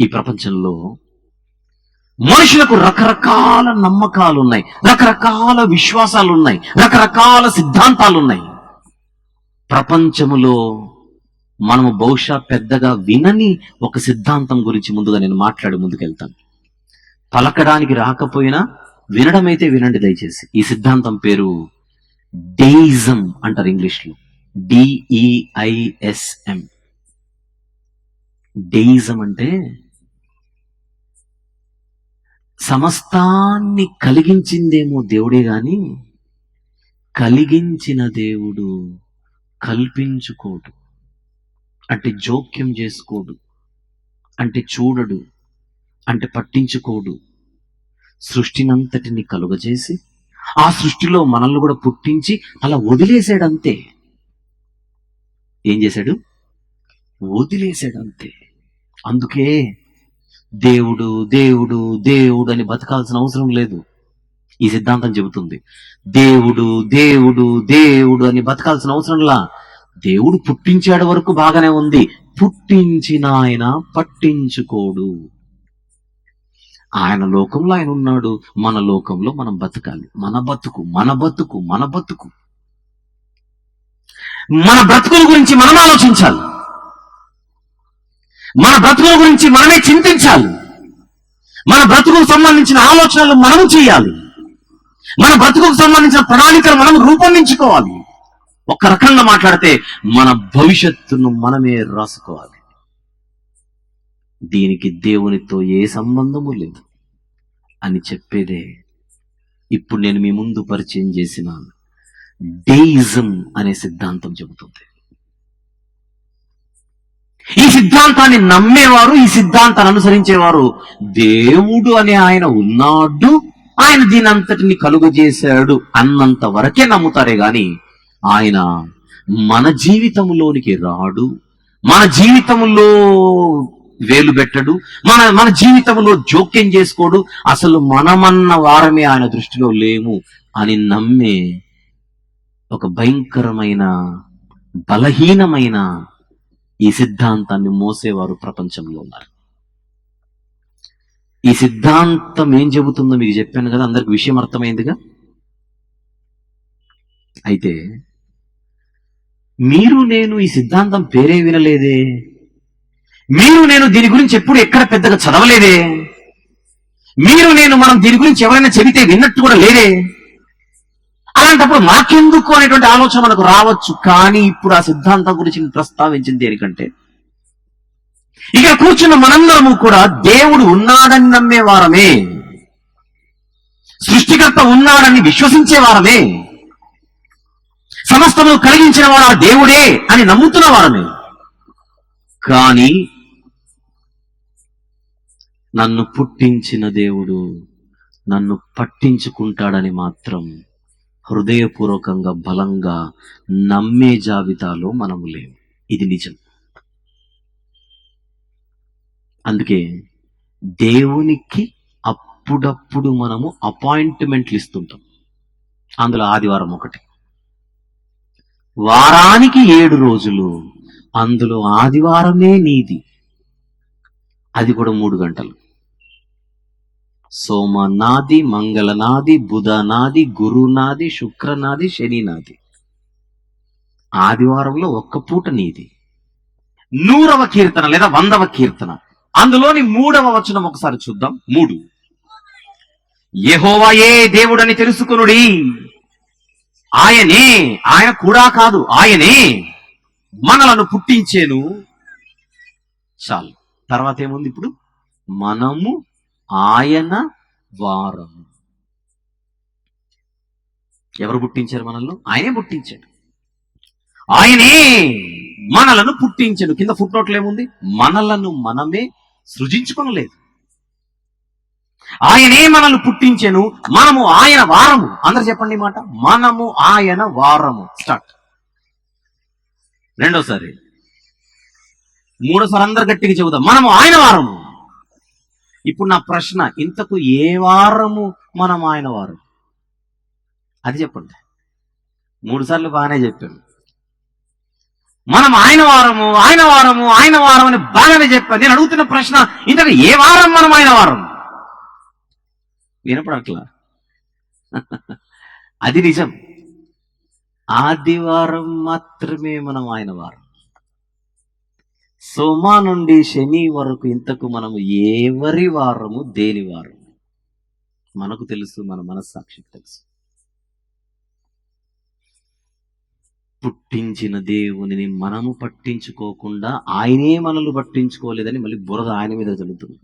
ఈ ప్రపంచంలో మనుషులకు రకరకాల నమ్మకాలు ఉన్నాయి రకరకాల విశ్వాసాలు ఉన్నాయి రకరకాల సిద్ధాంతాలు ఉన్నాయి ప్రపంచములో మనము బహుశా పెద్దగా వినని ఒక సిద్ధాంతం గురించి ముందుగా నేను మాట్లాడి ముందుకెళ్తాను. పలకడానికి రాకపోయినా వినడం అయితే వినండి దయచేసి. ఈ సిద్ధాంతం పేరు డెయిజం అంటారు ఇంగ్లీష్లో. డిఈఐఎస్ఎం డెయిజం అంటే సమస్తాన్ని కలిగించిందేమో దేవుడే గాని కలిగించిన దేవుడు కల్పించుకోడు. అంటే జోక్యం చేసుకోడు. అంటే చూడడు. అంటే పట్టించుకోడు. సృష్టినంతటిని కలుగజేసి ఆ సృష్టిలో మనల్ని కూడా పుట్టించి అలా వదిలేశాడు అంతే ఏం చేశాడు? వదిలేశాడు అంతే అందుకే దేవుడు దేవుడు దేవుడు అని బతకాల్సిన అవసరం లేదు. ఈ సిద్ధాంతం చెబుతుంది. దేవుడు దేవుడు దేవుడు అని బతకాల్సిన అవసరంలా. దేవుడు పుట్టించాడు వరకు బాగానే ఉంది. పుట్టించిన ఆయన పట్టించుకోడు. ఆయన లోకంలో ఆయన ఉన్నాడు. మన లోకంలో మనం బతకాలి. మన బతుకు మన బతుకు మన బతుకు. మన బ్రతుకుల గురించి మనం ఆలోచించాలి. మన బ్రతుకుల గురించి మనమే చింతించాలి. మన బ్రతుకుకు సంబంధించిన ఆలోచనలు మనం చేయాలి. మన బ్రతుకుకు సంబంధించిన ప్రణాళికలు మనం రూపొందించుకోవాలి. ఒక రకంగా మాట్లాడితే మన భవిష్యత్తును మనమే రాసుకోవాలి. దీనికి దేవునితో ఏ సంబంధము లేదు అని చెప్పేదే ఇప్పుడు నేను మీ ముందు పరిచయం చేసిన డేయిజం అనే సిద్ధాంతం చెబుతుంది. ఈ సిద్ధాంతాన్ని నమ్మేవారు ఈ సిద్ధాంతాన్ని అనుసరించేవారు. దేవుడు అనే ఆయన ఉన్నాడు. ఆయన దీని అంతటిని కలుగజేశాడు అన్నంత వరకే నమ్ముతారే గాని ఆయన మన జీవితంలోనికి రాడు. మన జీవితంలో వేలు పెట్టడు. మన మన జీవితంలో జోక్యం చేసుకోడు. అసలు మనమన్న వారమే ఆయన దృష్టిలో లేము అని నమ్మే ఒక భయంకరమైన బలహీనమైన ఈ సిద్ధాంతాన్ని మోసేవారు ప్రపంచంలో ఉన్నారు. ఈ సిద్ధాంతం ఏం చెబుతుందో మీకు చెప్పాను కదా అందరికి విషయం అర్థమైందిగా? అయితే మీరు నేను ఈ సిద్ధాంతం పేరే వినలేదే? మీరు నేను దీని గురించి ఎప్పుడు ఎక్కడ పెద్దగా చదవలేదే? మీరు నేను మనం దీని గురించి ఎవరైనా చెబితే విన్నట్టు కూడా లేదే? అలాంటప్పుడు మాకెందుకు అనేటువంటి ఆలోచన మనకు రావచ్చు. కానీ ఇప్పుడు ఆ సిద్ధాంతం గురించి ప్రస్తావించింది దేనికంటే ఇక్కడ కూర్చున్న మనందరము కూడా దేవుడు ఉన్నాడని నమ్మే వారమే. సృష్టికర్త ఉన్నాడని విశ్వసించే వారమే. సమస్తము కలిగించిన వాడు ఆ దేవుడే అని నమ్ముతున్న వారమే. కానీ నన్ను పుట్టించిన దేవుడు నన్ను పట్టించుకుంటాడని మాత్రం హృదయపూర్వకంగా బలంగా నమ్మే జాబితాలో మనము లేము. ఇది నిజం. అందుకే దేవునికి అప్పుడప్పుడు మనము అపాయింట్మెంట్లు ఇస్తుంటాం. అందులో ఆదివారం ఒకటి. వారానికి ఏడు రోజులు అందులో ఆదివారమే నీది. అది కూడా మూడు గంటలు. సోమ నాది బుధనాది గురునాది శుక్రనాది శనినాది. ఆదివారంలో ఒక్క పూట నీది. నూరవ కీర్తన లేదా వందవ కీర్తన. అందులోని మూడవ వచనం ఒకసారి చూద్దాం. మూడు. యెహోవాయే దేవుడని తెలుసుకునుడి? ఆయనే. ఆయన కూడా కాదు. ఆయనే. మనలను పుట్టించేను. చాలు. తర్వాత ఏముంది ఇప్పుడు? మనము ఆయన వారము ఎవరు పుట్టించారు మనల్ని? ఆయనే పుట్టించాడు. ఆయనే మనలను పుట్టించాడు. కింద ఫుట్ నోట్లు ఏముంది? మనలను మనమే సృజించుకొనలేదు. ఆయనే మనల్ని పుట్టించాను. మనము ఆయన వారము. అందరు చెప్పండి మాట. మనము ఆయన వారము. స్టార్ట్. రెండోసారి. మూడోసారి అందరు గట్టిగా చెబుదాం మనము ఆయన వారము. ఇప్పుడు నా ప్రశ్న ఇంతకు ఏ వారము మనం ఆయన వారం? అది చెప్పండి. మూడు సార్లు బాగానే చెప్పాను. మనం ఆయన వారము ఆయన వారము ఆయన వారం అని బాగానే చెప్పాను. నేను అడుగుతున్న ప్రశ్న ఇంతకు ఏ వారం మనం ఆయన వారం? వినపడట్లా? అది నిజం. ఆదివారం మాత్రమే మనం ఆయన వారం. సోమా నుండి శని వరకు ఇంతకు మనము ఎవరి వారము? దేని వారం మనకు తెలుసు మన మనస్సాక్షికి తెలుసు. పుట్టించిన దేవునిని మనము పట్టించుకోకుండా ఆయనే మనల్ని పట్టించుకోలేదని మళ్ళీ బురద ఆయన మీద జరుగుతుంది